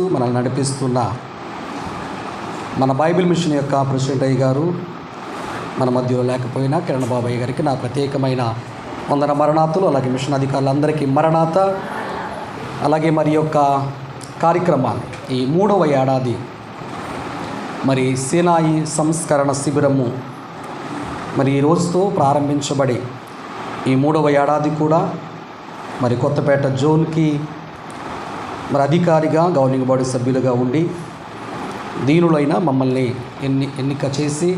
ఇస్తూ మనల్ని నడిపిస్తున్న మన బైబిల్ మిషన్ యొక్క ప్రెసిడెంట్ అయ్య గారు మన మధ్యలో లేకపోయినా కిరణ్ బాబాయ్ గారికి నా ప్రత్యేకమైన వందన మరణాతులు అలాగే మిషన్ అధికారులందరికీ మరణాత అలాగే మరి యొక్క కార్యక్రమాలు. ఈ మూడవ ఏడాది మరి సేనాయి సంస్కరణ శిబిరము మరి ఈ రోజుతో ప్రారంభించబడి ఈ మూడవ ఏడాది కూడా మరి కొత్తపేట జోన్కి మరి అధికారిగా గవర్నింగ్ బాడీ సభ్యులుగా ఉండి దీనులైన మమ్మల్ని ఎన్ని ఎన్నిక చేసి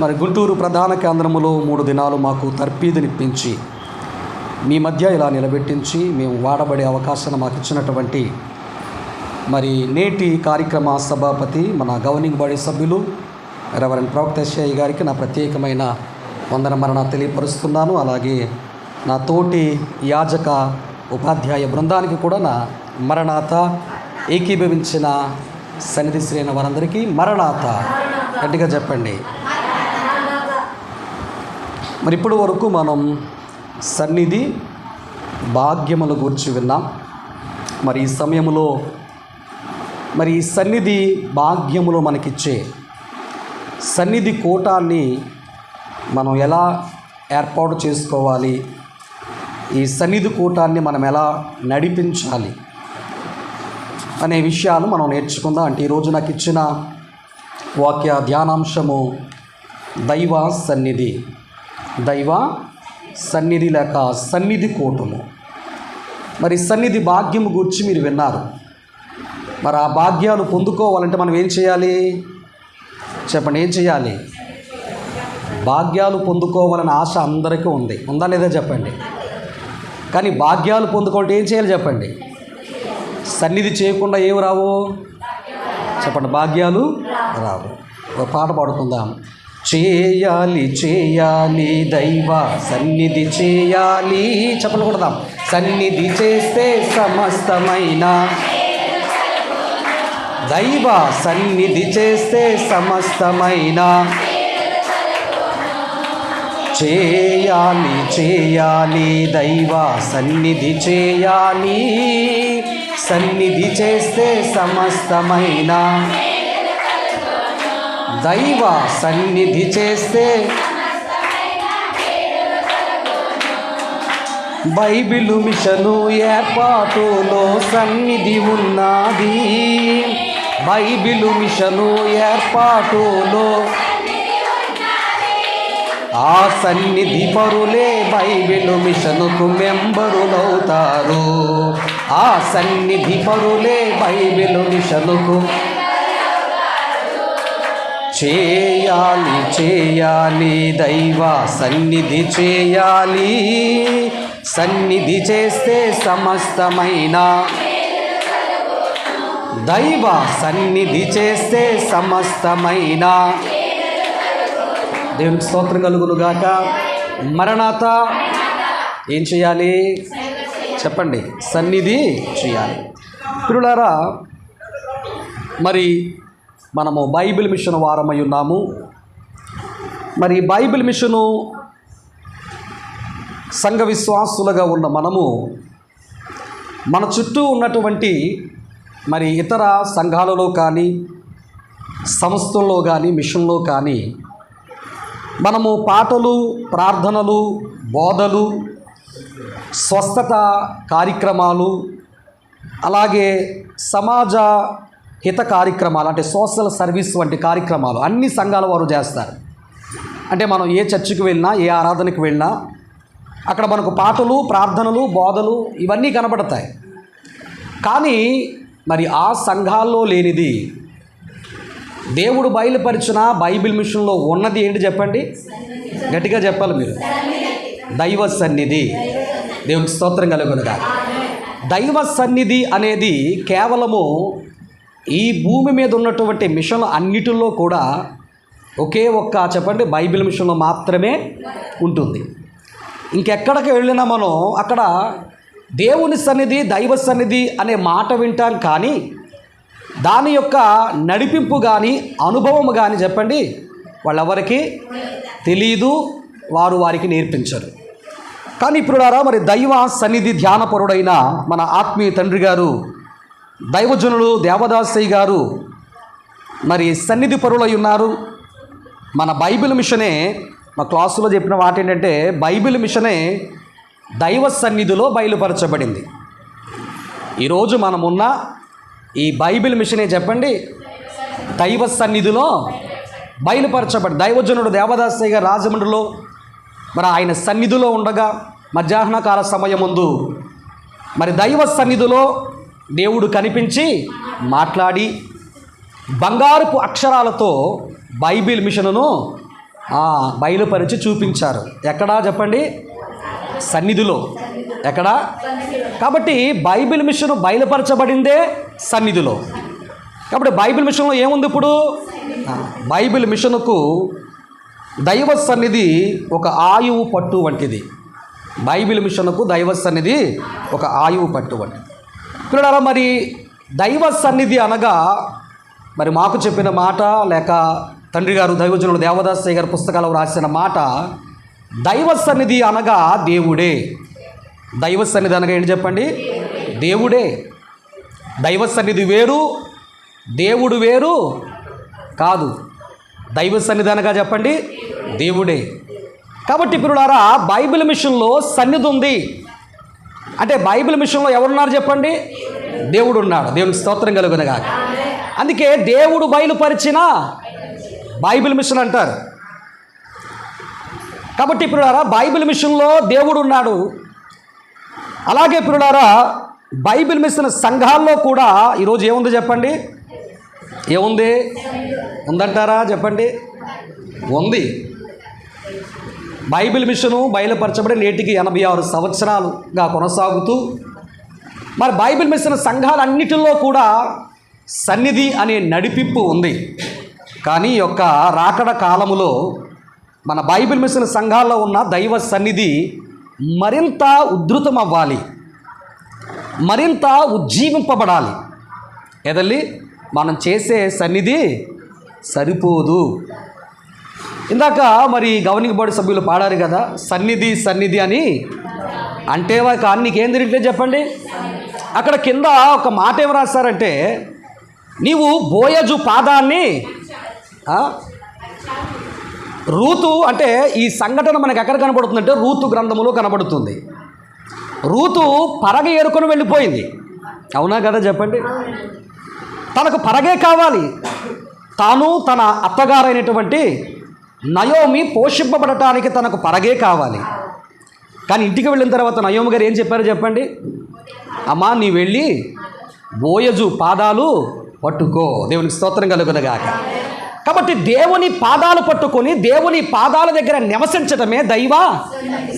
మరి గుంటూరు ప్రధాన కేంద్రములో మూడు దినాలు మాకు తర్పీదునిప్పించి మీ మధ్య ఇలా నిలబెట్టించి మేము వాడబడే అవకాశాన్ని మాకు ఇచ్చినటువంటి మరి నేటి కార్యక్రమ సభాపతి మన గవర్నింగ్ బాడీ సభ్యులు రెవరెండ్ ప్రవక్త ఎస్ఐ గారికి నా ప్రత్యేకమైన వందన మరణ తెలియపరుస్తున్నాను. అలాగే నా తోటి యాజక ఉపాధ్యాయ బృందానికి కూడా నా మరణాత ఏకీభవించిన సన్నిధి శ్రేణ వారందరికీ మరణాత. గట్టిగా చెప్పండి. మరి ఇప్పటి వరకు మనం సన్నిధి భాగ్యముల గురించి విన్నాం. మరి ఈ సమయంలో మరి ఈ సన్నిధి భాగ్యములు మనకిచ్చే సన్నిధి కూటాన్ని మనం ఎలా ఏర్పాటు చేసుకోవాలి? ఈ సన్నిధి కూటాన్ని మనం ఎలా నడిపించాలి అనే విషయాలు మనం నేర్చుకుందాం. అంటే ఈరోజు నాకు ఇచ్చిన వాక్య ధ్యానాంశము దైవ సన్నిధి. దైవ సన్నిధి లేక సన్నిధి కూటము. మరి సన్నిధి భాగ్యము గురించి మీరు విన్నారు. మరి ఆ భాగ్యాలు పొందుకోవాలంటే మనం ఏం చేయాలి? చెప్పండి ఏం చేయాలి? భాగ్యాలు పొందుకోవాలని ఆశ అందరికీ ఉంది. ఉందా లేదా చెప్పండి? కానీ భాగ్యాలు పొందుకోవాలంటే ఏం చేయాలి చెప్పండి? సన్నిధి చేయకుండా ఏమి రావు? చెప్పండి భాగ్యాలు రావు. ఒక పాట పాడుకుందాం. చేయాలి చేయాలి దైవ సన్నిధి చేయాలి. చెప్పలు కొడదాం. సన్నిధి చేస్తే సమస్తమైన. దైవ సన్నిధి చేస్తే సమస్తమైన. చేయాలి చేయాలి దైవ సన్నిధి చేయాలి. సన్నిధి చేస్తే సమస్తమైన. దైవ సన్నిధి చేస్తే బైబిలు మిషను ఏర్పాటులో సన్నిధి ఉన్నది. బైబిలు మిషను ఏర్పాటులో ఆ సన్నిధి పరులే బైబిలు మిషన్కు మెంబరులవుతారు ఆ సన్నిధి పరులే బైబిలు మిషన్కు చేయాలి చేయాలి దైవ సన్నిధి చేయాలి. సన్నిధి చేస్తే సమస్తమైన. దైవ సన్నిధి చేస్తే సమస్తమైన. దేవునికి స్తోత్రం కలుగును గాక మరణాత ఏం చేయాలి? చెప్పండి. సన్నిధి చేయాలి. పిరులారా మరి మనము బైబిల్ మిషన్ వారమై ఉన్నాము. మరి బైబిల్ మిషను సంఘ విశ్వాసులుగా ఉన్న మనము మన చుట్టూ ఉన్నటువంటి మరి ఇతర సంఘాలలో కానీ సంస్థల్లో కానీ మిషన్లో కానీ మనము పాటలు ప్రార్థనలు బోధలు స్వస్థత కార్యక్రమాలు అలాగే సమాజ హిత కార్యక్రమాలు అంటే సోషల్ సర్వీస్ వంటి కార్యక్రమాలు అన్ని సంఘాల వారు చేస్తారు. అంటే మనం ఏ చర్చికి వెళ్ళినా ఏ ఆరాధనకి వెళ్ళినా అక్కడ మనకు పాటలు ప్రార్థనలు బోధలు ఇవన్నీ కనబడతాయి. కానీ మరి ఆ సంఘాల్లో లేనిది దేవుడు బయలుపరిచిన బైబిల్ మిషన్లో ఉన్నది ఏంటి చెప్పండి? గట్టిగా చెప్పాలి మీరు. దైవ సన్నిధి. దేవునికి స్తోత్రం కలుగునుగా. దైవ సన్నిధి అనేది కేవలము ఈ భూమి మీద ఉన్నటువంటి మిషన్లు అన్నిటిలో కూడా ఒకే ఒక్క చెప్పండి? బైబిల్ మిషన్లో మాత్రమే ఉంటుంది. ఇంకెక్కడికి వెళ్ళినా మనం అక్కడ దేవుని సన్నిధి దైవ సన్నిధి అనే మాట వింటాం కానీ దాని యొక్క నడిపింపు కానీ అనుభవం కానీ చెప్పండి వాళ్ళెవరికి? తెలియదు వారు వారికి నేర్పించరు. కానీ ఇప్పుడు మరి దైవ సన్నిధి ధ్యానపరుడైన మన ఆత్మీయ తండ్రి గారు దైవజనులు దేవదాసయ్య గారు మరి సన్నిధి పరులై ఉన్నారు. మన బైబిల్ మిషనే మా క్లాసులో చెప్పిన మాట ఏంటంటే బైబిల్ మిషనే దైవ సన్నిధిలో బయలుపరచబడింది. ఈరోజు మనమున్న ఈ బైబిల్ మిషనే చెప్పండి? దైవ సన్నిధిలో బయలుపరచబడి దైవజనుడు దేవదాసయ్య గారు రాజమండ్రిలో మరి ఆయన సన్నిధిలో ఉండగా మధ్యాహ్న కాల సమయముందు మరి దైవ సన్నిధిలో దేవుడు కనిపించి మాట్లాడి బంగారపు అక్షరాలతో బైబిల్ మిషన్ను బయలుపరిచి చూపించారు. ఎక్కడా చెప్పండి? సన్నిధిలో. ఎక్కడ? కాబట్టి బైబిల్ మిషన్ బయలుపరచబడిందే సన్నిధిలో. కాబట్టి బైబిల్ మిషన్లో ఏముంది ఇప్పుడు? బైబిల్ మిషన్కు దైవ సన్నిధి ఒక ఆయువు పట్టు వంటిది. బైబిల్ మిషన్కు దైవ సన్నిధి ఒక ఆయువు పట్టు వంటిది. పిల్లడారా మరి దైవ సన్నిధి అనగా మరి మాకు చెప్పిన మాట లేక తండ్రి గారు దైవజనుడు దేవదాసయ్య గారి పుస్తకాలు రాసిన మాట దైవ సన్నిధి అనగా దేవుడే. దైవ సన్నిధి అనగా ఏంటి చెప్పండి? దేవుడే. దైవ సన్నిధి వేరు దేవుడు వేరు కాదు. దైవ సన్నిధి అనగా చెప్పండి? దేవుడే. కాబట్టి పిల్లలారా బైబిల్ మిషన్లో సన్నిధి ఉంది. అంటే బైబిల్ మిషన్లో ఎవరున్నారు చెప్పండి? దేవుడు ఉన్నాడు దేవుని స్తోత్రం కలుగునగా అందుకే దేవుడు బయలుపరిచిన బైబిల్ మిషన్ అంటారు. కాబట్టి ఇప్పుడు బైబిల్ మిషన్లో దేవుడు ఉన్నాడు అలాగే పిల్లలారా బైబిల్ మిషన్ సంఘాల్లో కూడా ఈరోజు ఏముంది చెప్పండి? ఏముంది? ఉందంటారా చెప్పండి? ఉంది. బైబిల్ మిషను బయలుపరచబడి నేటికి ఎనభై ఆరు సంవత్సరాలుగా కొనసాగుతూ మరి బైబిల్ మిషన్ సంఘాలన్నిటిలో కూడా సన్నిధి అనే నడిపింపు ఉంది. కానీ ఈ యొక్క రాకడ కాలములో మన బైబిల్ మిషన్ సంఘాల్లో ఉన్న దైవ సన్నిధి మరింత ఉద్ధృతం అవ్వాలి మరింత ఉజ్జీవింపబడాలి. ఎదల్లి మనం చేసే సన్నిధి సరిపోదు. ఇందాక మరి గవర్నింగ్ బోర్డు సభ్యులు పాడారు కదా సన్నిధి సన్నిధి అని. అంటే కానీ నీకేం తిరిగితే చెప్పండి? అక్కడ కింద ఒక మాట ఏం రాస్తారంటే నీవు బోయజు పాదాన్ని రూతు అంటే ఈ సంఘటన మనకు ఎక్కడ కనబడుతుందంటే రూతు గ్రంథములో కనబడుతుంది. రూతు పరగ ఏరుకొని వెళ్ళిపోయింది. అవునా కదా చెప్పండి? తనకు పరగే కావాలి. తాను తన అత్తగారైనటువంటి నయోమి పోషింపబడటానికి తనకు పరగే కావాలి. కానీ ఇంటికి వెళ్ళిన తర్వాత నయోమి గారు ఏం చెప్పారో చెప్పండి? అమ్మా నీ వెళ్ళి బోయజు పాదాలు పట్టుకో. దేవునికి స్తోత్రం కలుగునగాక. కాబట్టి దేవుని పాదాలు పట్టుకొని దేవుని పాదాల దగ్గర నివసించటమే దైవ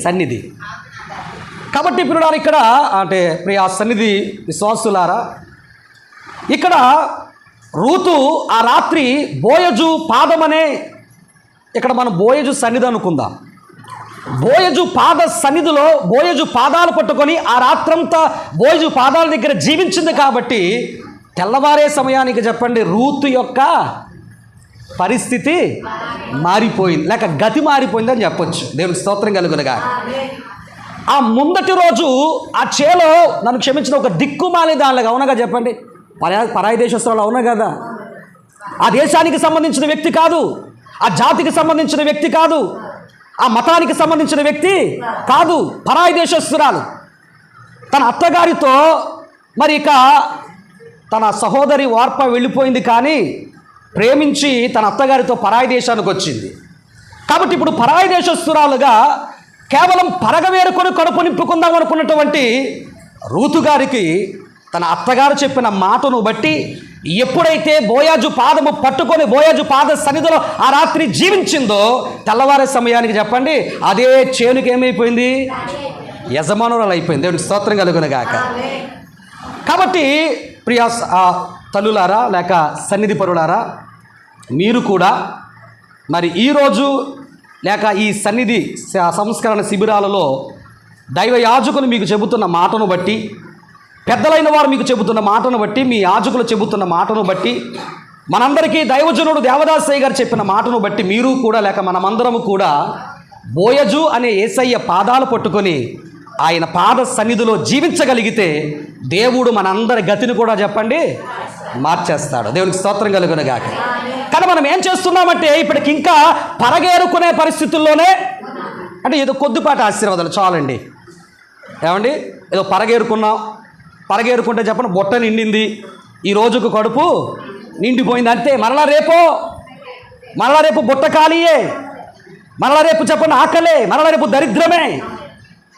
సన్నిధి. కాబట్టి ఇప్పుడు ఇక్కడ అంటే ప్రియ సన్నిధి విశ్వాసులారా ఇక్కడ రూతు ఆ రాత్రి బోయజు పాదమనే ఇక్కడ మనం బోయజు సన్నిధి అనుకుందాం. బోయజు పాద సన్నిధిలో బోయజు పాదాలు పట్టుకొని ఆ రాత్రంతా బోయజు పాదాల దగ్గర జీవించింది కాబట్టి తెల్లవారే సమయానికి చెప్పండి రూతు యొక్క పరిస్థితి మారిపోయింది. లేక గతి మారిపోయిందని చెప్పొచ్చు. దేవునికి స్తోత్రం కలుగునగా. ఆ ముందటి రోజు ఆ చేలో నన్ను క్షమించిన ఒక దిక్కుమాలి దానిలాగా అవునగా చెప్పండి? పరా పరాయి దేశస్తులు అవునా కదా? ఆ దేశానికి సంబంధించిన వ్యక్తి కాదు. ఆ జాతికి సంబంధించిన వ్యక్తి కాదు. ఆ మతానికి సంబంధించిన వ్యక్తి కాదు. పరాయి దేశస్తురాలు. తన అత్తగారితో మరి ఇక తన సహోదరి వార్ప వెళ్ళిపోయింది కానీ ప్రేమించి తన అత్తగారితో పరాయి దేశానికి వచ్చింది. కాబట్టి ఇప్పుడు పరాయి దేశస్తురాలుగా కేవలం పరగవేరుకొని కడుపు నింపుకుందాం అనుకున్నటువంటి రూతు గారికి తన అత్తగారు చెప్పిన మాటను బట్టి ఎప్పుడైతే బోయాజు పాదము పట్టుకొని బోయాజు పాద సన్నిధిలో ఆ రాత్రి జీవించిందో తెల్లవారే సమయానికి చెప్పండి అదే చేనుకి ఏమైపోయింది? యజమానురాలు అయిపోయింది. దేవుడికి స్తోత్రం కలుగునగాక కాబట్టి ప్రియా తల్లులారా లేక సన్నిధి పరులారా మీరు కూడా మరి ఈరోజు లేక ఈ సన్నిధి సంస్కరణ శిబిరాలలో దైవ యాజకులు మీకు చెబుతున్న మాటను బట్టి పెద్దలైన వారు మీకు చెబుతున్న మాటను బట్టి మీ యాజకులు చెబుతున్న మాటను బట్టి మనందరికీ దైవజనుడు దేవదాసయ్య గారు చెప్పిన మాటను బట్టి మీరు కూడా లేక మనమందరము కూడా బోయజు అనే ఏసయ్య పాదాలు పట్టుకొని ఆయన పాద సన్నిధిలో జీవించగలిగితే దేవుడు మనందరి గతిని కూడా చెప్పండి మార్చేస్తాడు. దేవునికి స్తోత్రం కలుగునగాక. కానీ మనం ఏం చేస్తున్నామంటే ఇప్పటికి ఇంకా పరగేరుకునే పరిస్థితుల్లోనే అంటే ఏదో కొద్దిపాటి ఆశీర్వాదాలు చాలండి. ఏమండి? ఏదో పరగేరుకున్నాం. పరగేరుకుంటే చెప్పండి బొట్ట నిండింది. ఈ రోజుకు కడుపు నిండిపోయింది. అంతే. మరలా రేపో? మరలా రేపు బుట్ట ఖాళీయే. మరలా రేపు చెప్పండి ఆకలే. మరలా రేపు దరిద్రమే.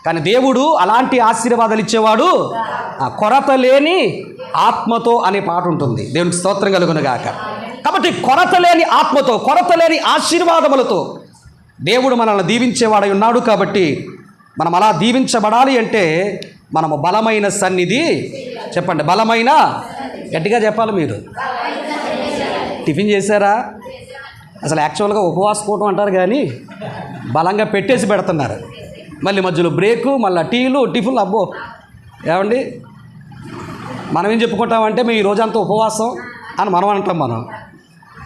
కానీ దేవుడు అలాంటి ఆశీర్వాదాలు ఇచ్చేవాడు ఆ కొరత లేని ఆత్మతో అనే పాట ఉంటుంది. దేవునికి స్తోత్రం కలుగునగాక కాబట్టి కొరత లేని ఆత్మతో కొరత లేని ఆశీర్వాదములతో దేవుడు మనల్ని దీవించేవాడై ఉన్నాడు కాబట్టి మనం అలా దీవించబడాలి అంటే మనము బలమైన సన్నిధి చెప్పండి బలమైన గట్టిగా చెప్పాలి మీరు. టిఫిన్ చేశారా? అసలు యాక్చువల్గా ఉపవాస కూటం అంటారు కానీ బలంగా పెట్టేసి పెడుతున్నారు. మళ్ళీ మధ్యలో బ్రేకు మళ్ళీ టీలు టిఫిన్లు అబ్బో. ఏమండి? మనం ఏం చెప్పుకుంటామంటే మేము ఈ రోజంతా ఉపవాసం అని మనం అంటాం మనం.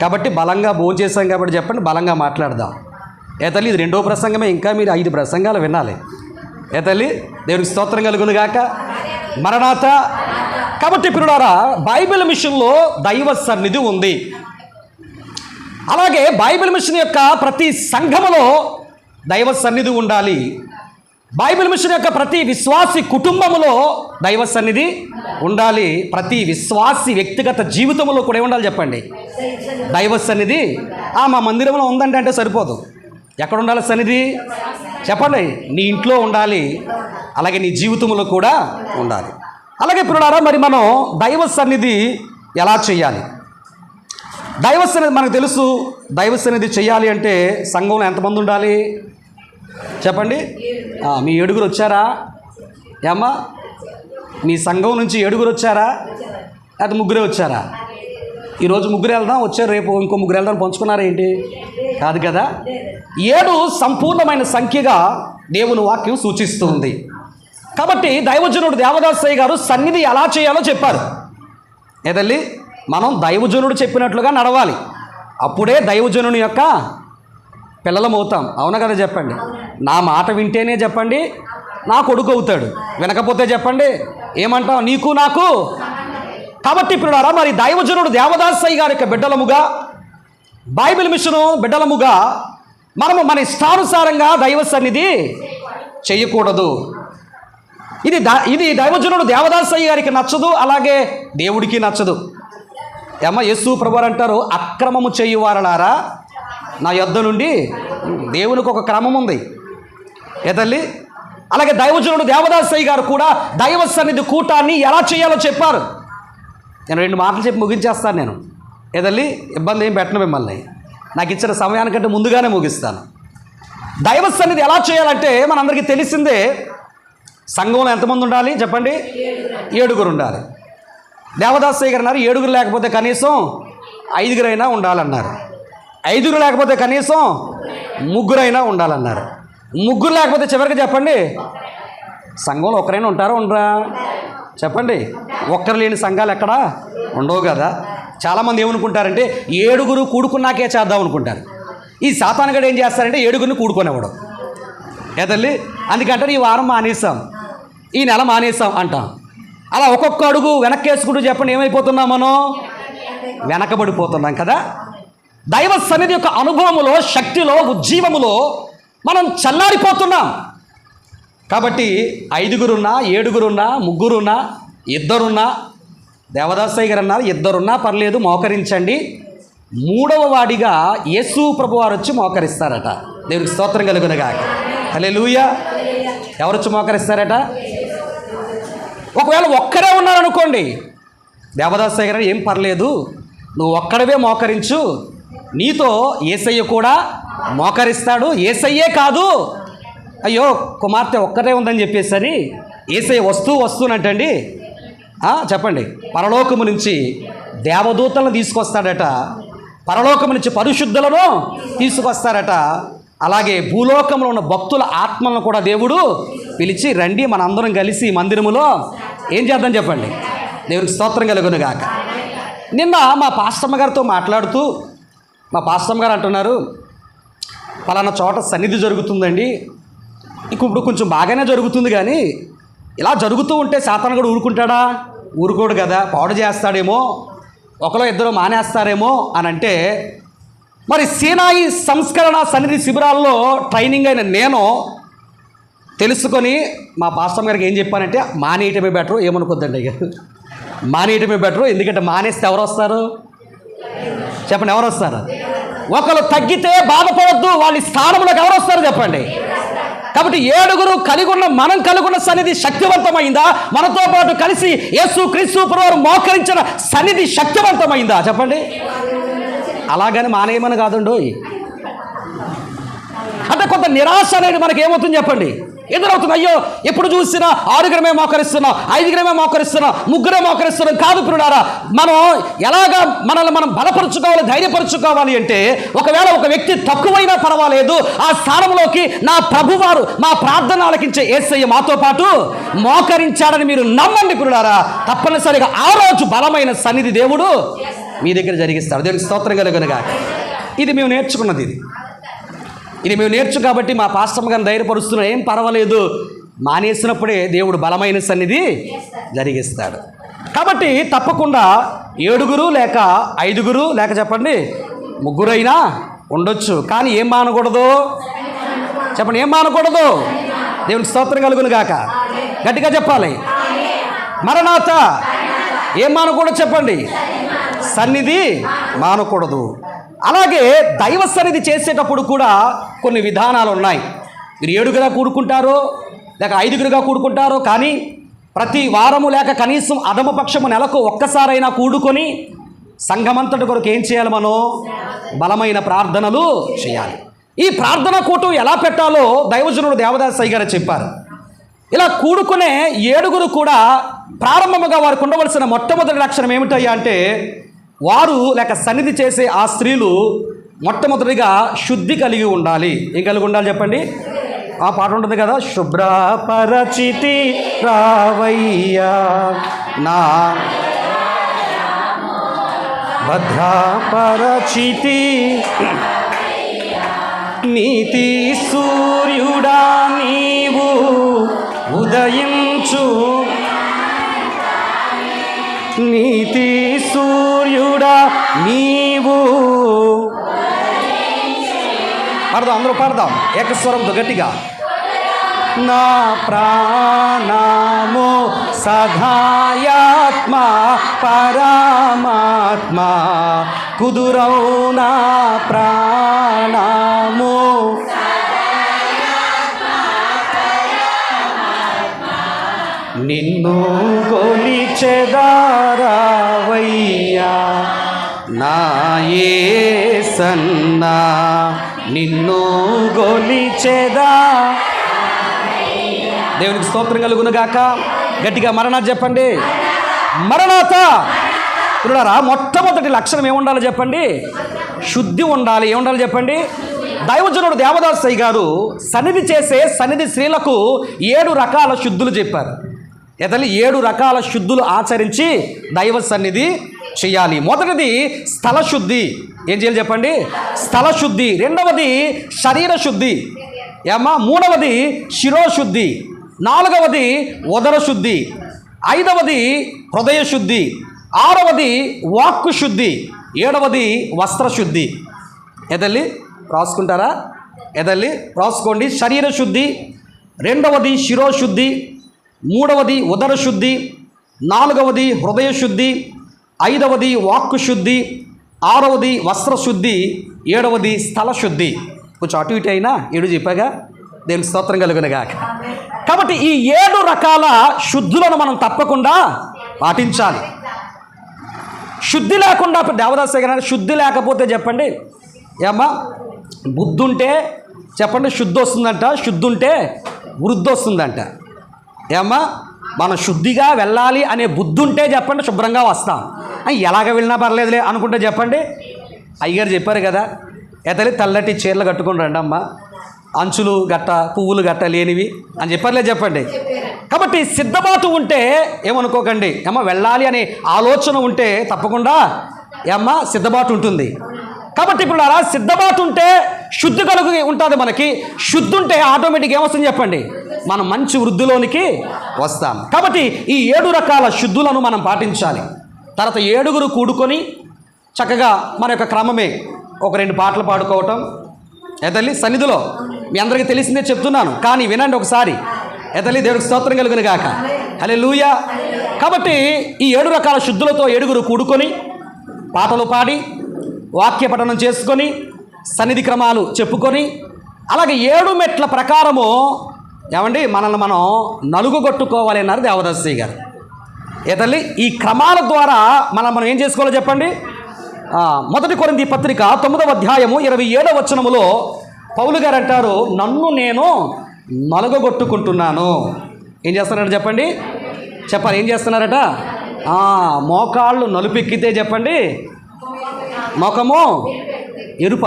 కాబట్టి బలంగా భోజనం చేశాం కాబట్టి చెప్పండి బలంగా మాట్లాడదాం. ఏ తల్లి ఇది రెండో ప్రసంగమే ఇంకా మీరు ఐదు ప్రసంగాలు వినాలి. ఏ తల్లి దేవునికి స్తోత్రం కలుగునుగాక మరణాత. కాబట్టి పిల్లడారా బైబిల్ మిషన్లో దైవ సన్నిధి ఉంది. అలాగే బైబిల్ మిషన్ యొక్క ప్రతి సంఘములో దైవ సన్నిధి ఉండాలి. బైబిల్ మిషన్ యొక్క ప్రతి విశ్వాసి కుటుంబంలో దైవ సన్నిధి ఉండాలి. ప్రతి విశ్వాసి వ్యక్తిగత జీవితంలో కూడా ఉండాలి చెప్పండి. దైవ సన్నిధి. ఆ మా మందిరంలో ఉందంటే అంటే సరిపోదు. ఎక్కడ ఉండాలి సన్నిధి? చెప్పండి. నీ ఇంట్లో ఉండాలి. అలాగే నీ జీవితంలో కూడా ఉండాలి. అలాగే పిల్లడారా మరి మనం దైవ సన్నిధి ఎలా చేయాలి? దైవ సన్నిధి మనకు తెలుసు. దైవ సన్నిధి చేయాలి అంటే సంఘంలో ఎంతమంది ఉండాలి? చెప్పండి. మీ ఏడుగురు వచ్చారా? ఏమ్మా? మీ సంఘం నుంచి ఏడుగురు వచ్చారా? లేకపోతే ముగ్గురే వచ్చారా? ఈరోజు ముగ్గురు వెళ్దాం వచ్చారు రేపు ఇంకో ముగ్గురు వెళ్దాం పంచుకున్నారా ఏంటి? కాదు కదా? ఏడు సంపూర్ణమైన సంఖ్యగా దేవుని వాక్యం సూచిస్తుంది. కాబట్టి దైవజనుడు దేవదాసయ్య గారు సన్నిధి ఎలా చేయాలో చెప్పారు. ఏదల్లి మనం దైవజనుడు చెప్పినట్లుగా నడవాలి. అప్పుడే దైవజనుని యొక్క పిల్లలం అవుతాం అవునా కదా చెప్పండి? నా మాట వింటేనే చెప్పండి నా కొడుకు అవుతాడు. వినకపోతే చెప్పండి ఏమంటాం నీకు నాకు? కాబట్టి ఇప్పుడు మరి దైవజనుడు దేవదాసయ్య గారి యొక్క బిడ్డలముగా బైబిల్ మిషను బిడ్డలముగా మనము మన ఇష్టానుసారంగా దైవ సన్నిధి చేయకూడదు. ఇది ద ఇది దైవజనుడు దేవదాసయ్య గారికి నచ్చదు అలాగే దేవుడికి నచ్చదు. ఏమ్మ యేసు ప్రభువారు అంటారు అక్రమము చేయువారలారా నా యొద్ద నుండి దేవునికి ఒక క్రమం ఉంది. ఏ తల్లి? అలాగే దైవజనుడు దేవదాసయ్య గారు కూడా దైవ సన్నిధి కూటాన్ని ఎలా చేయాలో చెప్పారు. నేను రెండు మాటలు చెప్పి ముగించేస్తాను నేను. ఏదల్లి ఇబ్బంది ఏం పెట్టను మిమ్మల్ని. నాకు ఇచ్చిన సమయానికంటే ముందుగానే ముగిస్తాను. దైవ సన్నిధి ఎలా చేయాలంటే మనందరికీ తెలిసిందే సంఘంలో ఎంతమంది ఉండాలి చెప్పండి? ఏడుగురు ఉండాలి. దేవదాసయ్య గారు అన్నారు ఏడుగురు లేకపోతే కనీసం ఐదుగురైనా ఉండాలన్నారు. ఐదుగురు లేకపోతే కనీసం ముగ్గురైనా ఉండాలన్నారు. ముగ్గురు లేకపోతే చివరికి చెప్పండి? సంఘంలో ఒకరైనా ఉంటారా ఉండరా? చెప్పండి. ఒక్కరు లేని సంఘాలు ఎక్కడా? ఉండవు కదా. చాలామంది ఏమనుకుంటారంటే ఏడుగురు కూడుకున్నాకే చేద్దాం అనుకుంటారు. ఈ సాతానుగడు ఏం చేస్తారంటే ఏడుగురిని కూడుకునేవాడు. ఏ తల్లి? అందుకంటారు ఈ వారం మానేసాం ఈ నెల మానేసాం అంటాం. అలా ఒక్కొక్క అడుగు వెనక్కేసుకుంటూ చెప్పండి ఏమైపోతున్నాం మనం? వెనకబడిపోతున్నాం కదా. దైవ సన్నిధి యొక్క అనుభవములో శక్తిలో ఉజ్జీవములో మనం చల్లారిపోతున్నాం. కాబట్టి ఐదుగురున్నా ఏడుగురున్నా ముగ్గురున్నా ఇద్దరున్నా దేవదాసయ్య గారు అన్నారు ఇద్దరున్నా పర్లేదు మోకరించండి. మూడవ వాడిగా యేసు ప్రభు వారు వచ్చి మోకరిస్తారట. దేవునికి స్తోత్రం కలుగునగా హలే లూయ ఎవరు వచ్చి మోకరిస్తారట? ఒకవేళ ఒక్కరే ఉన్నారనుకోండి దేవదాసయ్య గారు ఏం పర్లేదు నువ్వు ఒక్కడవే మోకరించు. నీతో ఏసయ్య కూడా మోకరిస్తాడు. ఏసయ్యే కాదు. అయ్యో కుమార్తె ఒక్కటే ఉందని చెప్పేసరి ఏసయ్య వస్తూ వస్తూనంటండి చెప్పండి. పరలోకము నుంచి దేవదూతలను తీసుకొస్తాడట. పరలోకము నుంచి పరిశుద్ధులను తీసుకొస్తారట. అలాగే భూలోకంలో ఉన్న భక్తుల ఆత్మలను కూడా దేవుడు పిలిచి రండి మనందరం కలిసి మందిరములో ఏం చేద్దాం చెప్పండి? దేవునికి స్తోత్రం కలుగును గాక. నిన్న మా పాస్టమ్మ గారితో మాట్లాడుతూ మా పాస్టమ్ గారు అంటున్నారు పలానా చోట సన్నిధి జరుగుతుందండి. ఇప్పుడు కొంచెం బాగానే జరుగుతుంది కానీ ఇలా జరుగుతూ ఉంటే సాతాను కూడా ఊరుకుంటాడా? ఊరుకోడు కదా పాడు చేస్తాడేమో ఒకరో ఇద్దరు మానేస్తారేమో అని అంటే మరి సీనాయి సంస్కరణ సన్నిధి శిబిరాల్లో ట్రైనింగ్ అయిన నేను తెలుసుకొని మా పాస్టమ్ గారికి ఏం చెప్పానంటే మానేయటమే బెటరు ఏమనుకోద్దండి ఇక. మానేయటమే బెటరు ఎందుకంటే మానేస్తే ఎవరు వస్తారు? చెప్పండి ఎవరు వస్తారు ఒకరు తగ్గితే బాధపడద్దు వాళ్ళ స్థానంలోకి ఎవరు వస్తారు చెప్పండి? కాబట్టి ఏడుగురు కలిగి మనం కలిగున్న సన్నిధి శక్తివంతమైందా? మనతో పాటు కలిసి యేసు క్రీస్తు పురవారు మోకరించిన సన్నిధి శక్తివంతమైందా? చెప్పండి. అలాగని మానేయమని కాదండోయ్. అంటే కొంత నిరాశ అనేది మనకేమవుతుంది చెప్పండి? ఎదురవుతుంది అయ్యో ఎప్పుడు చూసినా ఆరుగురమే మోకరిస్తున్నాం ఐదుగురమే మోకరిస్తున్నాం ముగ్గురే మోకరిస్తున్నాం కాదు పురుడారా మనం ఎలాగా మనల్ని మనం బలపరుచుకోవాలి ధైర్యపరుచుకోవాలి అంటే ఒకవేళ ఒక వ్యక్తి తక్కువైనా పర్వాలేదు ఆ స్థానంలోకి నా ప్రభువారు మా ప్రార్థన ఆలకించే ఏసయ్య మాతో పాటు మోకరించాడని మీరు నమ్మండి పిల్లారా తప్పనిసరిగా ఆ రోజు బలమైన సన్నిధి దేవుడు మీ దగ్గర జరిగిస్తాడు. దేవునికి స్తోత్రం కలుగునగా ఇది మేము నేర్చుకున్నది ఇది. ఇది మేము నేర్చు కాబట్టి మా పాస్టమ్ గారిని ధైర్యపరుస్తున్నాం ఏం పర్వాలేదు. మానేసినప్పుడే దేవుడు బలమైన సన్నిధి జరిగిస్తాడు. కాబట్టి తప్పకుండా ఏడుగురు లేక ఐదుగురు లేక చెప్పండి ముగ్గురైనా ఉండొచ్చు. కానీ ఏం మానకూడదు? చెప్పండి ఏం మానకూడదు? దేవుని స్తోత్రం కలుగును గాక. గట్టిగా చెప్పాలి. మరణాత. ఏం మానకూడదు చెప్పండి. సన్నిధి మానకూడదు. అలాగే దైవ సన్నిధి చేసేటప్పుడు కూడా కొన్ని విధానాలు ఉన్నాయి. మీరు ఏడుగురా కూడుకుంటారో లేక ఐదుగురుగా కూడుకుంటారో కానీ ప్రతి వారము లేక కనీసం అధమపక్షము నెలకు ఒక్కసారైనా కూడుకొని సంఘమంతటి కొరకు ఏం చేయాలి మనం? బలమైన ప్రార్థనలు చేయాలి. ఈ ప్రార్థన కూటం ఎలా పెట్టాలో దైవజనుడు దేవదాస్ గారు చెప్పారు. ఇలా కూడుకునే ఏడుగురు కూడా ప్రారంభముగా వారికి ఉండవలసిన మొట్టమొదటి లక్షణం ఏమిటయ్యా అంటే వారు లేక సన్నిధి చేసే ఆ స్త్రీలు మొట్టమొదటిగా శుద్ధి కలిగి ఉండాలి. ఏం కలిగి ఉండాలి చెప్పండి? ఆ పాట ఉంటుంది కదా శుభ్రపరచితి రావయ్యా నా భద్రపరచితి నీతి సూర్యుడా నీవు ఉదయించు నీతి సూర్యుడా నీవు. పాడదాం అందరూ పాడదాం. ఏకస్వరంతో గట్టిగా. నా ప్రాణము సహాయాత్మ పరమాత్మ. కుదురౌ నా ప్రాణము. నిన్ను కొలిచెదారావయ్యా నాయే సన్నా నిన్ను గొలిచెదా? దేవునికి స్తోత్రం కలుగునుగాక. గట్టిగా మరణ చెప్పండి. మరణాత! చూడరా మొట్టమొదటి లక్షణం ఏముండాలో చెప్పండి? శుద్ధి ఉండాలి. ఏముండాలి చెప్పండి? దైవజనుడు దేవదాసయ్య గారు సన్నిధి చేసే సన్నిధి స్త్రీలకు ఏడు రకాల శుద్ధులు చెప్పారు. ఇతని ఏడు రకాల శుద్ధులు ఆచరించి దైవ సన్నిధి చేయాలి. మొదటిది స్థల శుద్ధి ఏం చేయాలి చెప్పండి? స్థల శుద్ధి రెండవది శరీర శుద్ధి ఏమా మూడవది శిరోశుద్ధి. నాలుగవది ఉదర శుద్ధి ఐదవది హృదయ శుద్ధి ఆరవది వాక్కు శుద్ధి ఏడవది వస్త్రశుద్ధి. ఎదల్లి రాసుకుంటారా? ఎదల్లి రాసుకోండి. శరీర శుద్ధి రెండవది శిరోశుద్ధి. మూడవది ఉదర శుద్ధి నాలుగవది హృదయ శుద్ధి ఐదవది వాక్కు శుద్ధి ఆరవది వస్త్ర శుద్ధి ఏడవది స్థల శుద్ధి కొంచెం అటు ఇటు అయినా ఏడు చెప్పాగా దేవుని స్తోత్రం కలుగునగాక. కాబట్టి ఈ ఏడు రకాల శుద్ధులను మనం తప్పకుండా పాటించాలి. శుద్ధి లేకుండా దేవదాస గారు శుద్ధి లేకపోతే చెప్పండి ఏమ్మా బుద్ధుంటే చెప్పండి శుద్ధి వస్తుందంట శుద్ధి ఉంటే వృద్ధి వస్తుందంట. ఏమ్మా? మనం శుద్ధిగా వెళ్ళాలి అనే బుద్ధి ఉంటే చెప్పండి శుభ్రంగా వస్తాం. ఎలాగ వెళ్ళినా పర్లేదులే అనుకుంటే చెప్పండి. అయ్యగారు చెప్పారు కదా ఎతలి తెల్లటి చీరలు కట్టుకుని రండమ్మా. అంచులు గట్ట పువ్వులు గట్ట లేనివి అని చెప్పారులే చెప్పండి. కాబట్టి సిద్ధపాటు ఉంటే ఏమనుకోకండి. ఏమ్మ వెళ్ళాలి అనే ఆలోచన ఉంటే తప్పకుండా ఏమ్మ సిద్ధబాటు ఉంటుంది. కాబట్టి ఇప్పుడు అలా సిద్ధబాటు ఉంటే శుద్ధి కలుగు ఉంటుంది మనకి. శుద్ధి ఉంటే ఆటోమేటిక్ ఏమొస్తుంది చెప్పండి? మనం మంచి వృద్ధిలోనికి వస్తాం. కాబట్టి ఈ ఏడు రకాల శుద్ధులను మనం పాటించాలి. తర్వాత ఏడుగురు కూడుకొని చక్కగా మన యొక్క క్రమమే ఒక రెండు పాటలు పాడుకోవటం. ఎదల్లి సన్నిధిలో మీ అందరికీ తెలిసిందే చెప్తున్నాను. కానీ వినండి ఒకసారి. ఎదల్లి దేవుడికి స్తోత్రం కలుగును గాక హలే లూయా కాబట్టి ఈ ఏడు రకాల శుద్ధులతో ఏడుగురు కూడుకొని పాటలు పాడి వాక్య పఠనం చేసుకొని సన్నిధి క్రమాలు చెప్పుకొని అలాగే ఏడు మెట్ల ప్రకారము ఏమండి? మనల్ని మనం నలుగుగొట్టుకోవాలి అన్నారు దేవదాసి గారు. ఏ తల్లి? ఈ క్రమాల ద్వారా మనం మనం ఏం చేసుకోవాలో చెప్పండి? మొదటి కొరింది పత్రిక తొమ్మిదవ అధ్యాయము ఇరవై ఏడవ వచనములో పౌలు గారు అంటారు నన్ను నేను నలుగగొట్టుకుంటున్నాను ఏం చేస్తున్నారట చెప్పండి? చెప్పాలి ఏం చేస్తున్నారట? మోకాళ్ళు నలుపెక్కితే చెప్పండి. మొఖము ఎరుప.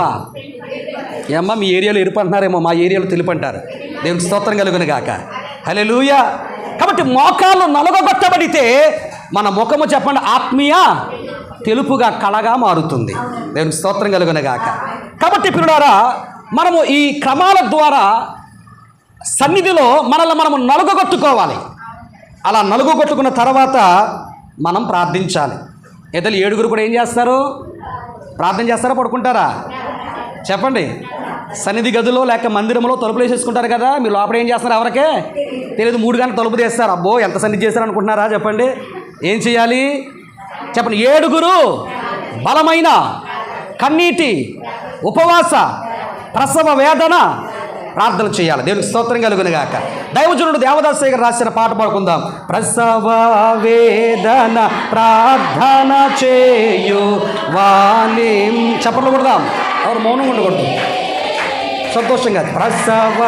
ఏమ్మా మీ ఏరియాలో ఎరుపు అంటున్నారేమో మా ఏరియాలో తెలుపు అంటారు దేవుని స్తోత్రం కలుగును గాక హలే కాబట్టి మోకాళ్ళు నలగొట్టబడితే మన ముఖము చెప్పండి ఆత్మీయ తెలుపుగా కళగా మారుతుంది. దేవుని స్తోత్రం కలుగును గాక కాబట్టి పిల్లారా మనము ఈ క్రమాల ద్వారా సన్నిధిలో మనల్ని మనము నలుగొట్టుకోవాలి. అలా నలుగొట్టుకున్న తర్వాత మనం ప్రార్థించాలి. ఇద్దరు ఏడుగురు కూడా ఏం చేస్తారు? ప్రార్థన చేస్తారా? పడుకుంటారా? చెప్పండి. సన్నిధి గదిలో లేక మందిరంలో తలుపులు వేసేసుకుంటారు కదా మీరు లోపల ఏం చేస్తారు ఎవరికే? తెలియదు మూడు గంటలు తలుపు తీస్తారు. అబ్బో ఎంత సన్నిధి చేస్తారు అనుకుంటున్నారా చెప్పండి. ఏం చేయాలి? చెప్పండి. ఏడుగురు బలమైన కన్నీటి ఉపవాస ప్రసవ వేదన ప్రార్థన చేయాలి. దేవునికి స్తోత్రం కలుగునుగాక దైవజనుడు దేవదాస్ గారు రాసిన పాట పాడుకుందాం. ప్రసవ వేదన ప్రార్థన చేయు వాణిం చప్పట్లు కొడదాం. ఎవరు మౌనం ఉండకూడదు. సంతోషంగా ప్రసవ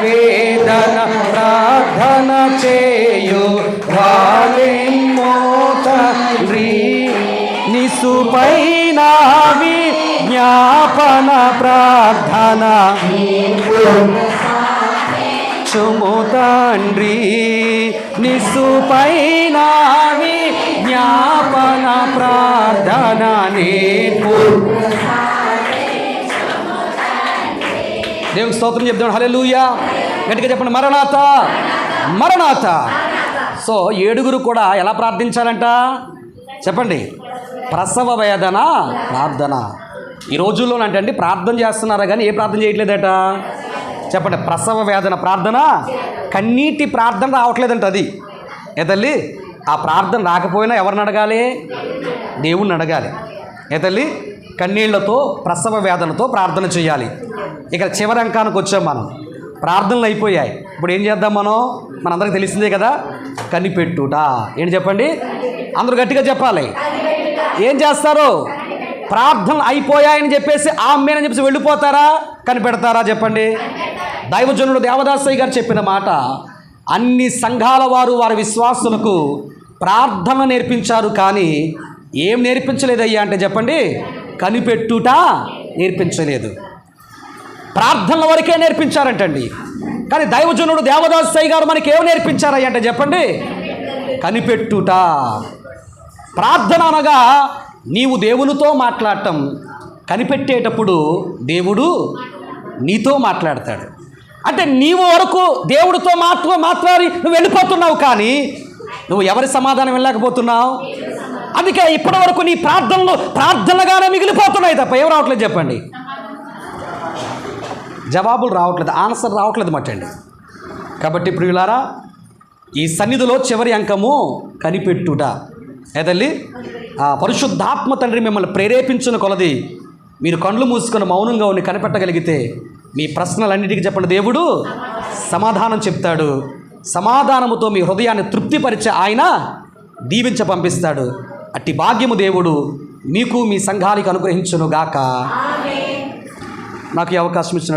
వేదన ప్రార్థన చేయు వాలిమోతీ నిసుపైన విజ్ఞాపన ప్రార్థన. చుము తండ్రి నిసుపైన విజ్ఞాపన ప్రార్థన. నేర్పు దేవునికి స్తోత్రం చెప్తాడు హలెలుయా గట్టిగా చెప్పండి. మరణాత. మరణాత. సో ఏడుగురు కూడా ఎలా ప్రార్థించాలంట? చెప్పండి. ప్రసవ వేదన ప్రార్థన. ఈ రోజుల్లో అండి ప్రార్థన చేస్తున్నారా కానీ ఏ ప్రార్థన చేయట్లేదట? చెప్పండి. ప్రసవ వేదన ప్రార్థన. కన్నీటి ప్రార్థన రావట్లేదంట అది. ఏ తల్లి? ఆ ప్రార్థన రాకపోయినా ఎవరిని అడగాలి? దేవుణ్ణి అడగాలి. ఏ తల్లి? కన్నీళ్ళతో ప్రసవ వేదనతో ప్రార్థన చేయాలి. ఇక చివరి అంకానికి వచ్చాం మనం. ప్రార్థనలు అయిపోయాయి. ఇప్పుడు ఏం చేద్దాం మనం? మనందరికి తెలిసిందే కదా? కనిపెట్టుట. ఏంటి చెప్పండి? అందరూ గట్టిగా చెప్పాలి. ఏం చేస్తారు? ప్రార్థనలు అయిపోయాయని చెప్పేసి ఆమెనని చెప్పేసి వెళ్ళిపోతారా? కనిపెడతారా చెప్పండి? దైవజనుడు దేవదాసయ్య గారు చెప్పిన మాట అన్ని సంఘాల వారు వారి విశ్వాసులకు ప్రార్థన నేర్పించారు కానీ ఏం నేర్పించలేదయ్యా అంటే చెప్పండి. కనిపెట్టుట నేర్పించలేదు. ప్రార్థనల వరకే నేర్పించారంటండి. కానీ దైవజనుడు దేవదాసయ్య గారు మనకి ఏం నేర్పించారయ్యంటే చెప్పండి? కనిపెట్టుట. ప్రార్థన అనగా నీవు దేవునితో మాట్లాడటం. కనిపెట్టేటప్పుడు దేవుడు నీతో మాట్లాడతాడు. అంటే నీవు వరకు దేవుడితో మాత్రం మాట్లాడి నువ్వు వెళ్ళిపోతున్నావు కానీ నువ్వు ఎవరి సమాధానం వెళ్ళలేకపోతున్నావు అందుకే ఇప్పటి వరకు నీ ప్రార్థనలు ప్రార్థనగానే మిగిలిపోతున్నాయి తప్ప ఏం రావట్లేదు చెప్పండి. జవాబులు రావట్లేదు ఆన్సర్ రావట్లేదు మటండి కాబట్టి ప్రియులారా ఈ సన్నిధిలో చివరి అంకము కనిపెట్టుట. ఏదల్లి ఆ పరిశుద్ధాత్మ తండ్రి మిమ్మల్ని ప్రేరేపించిన కొలది మీరు కళ్ళు మూసుకొని మౌనంగా ఉండి కనిపెట్టగలిగితే మీ ప్రశ్నలన్నిటికీ చెప్పండి. దేవుడు సమాధానం చెప్తాడు. సమాధానముతో మీ హృదయాన్ని తృప్తిపరిచే ఆయన దీవించ పంపిస్తాడు. అట్టి భాగ్యము దేవుడు మీకు మీ సంఘానికి అనుగ్రహించును గాక నాకు ఈ అవకాశం ఇచ్చిన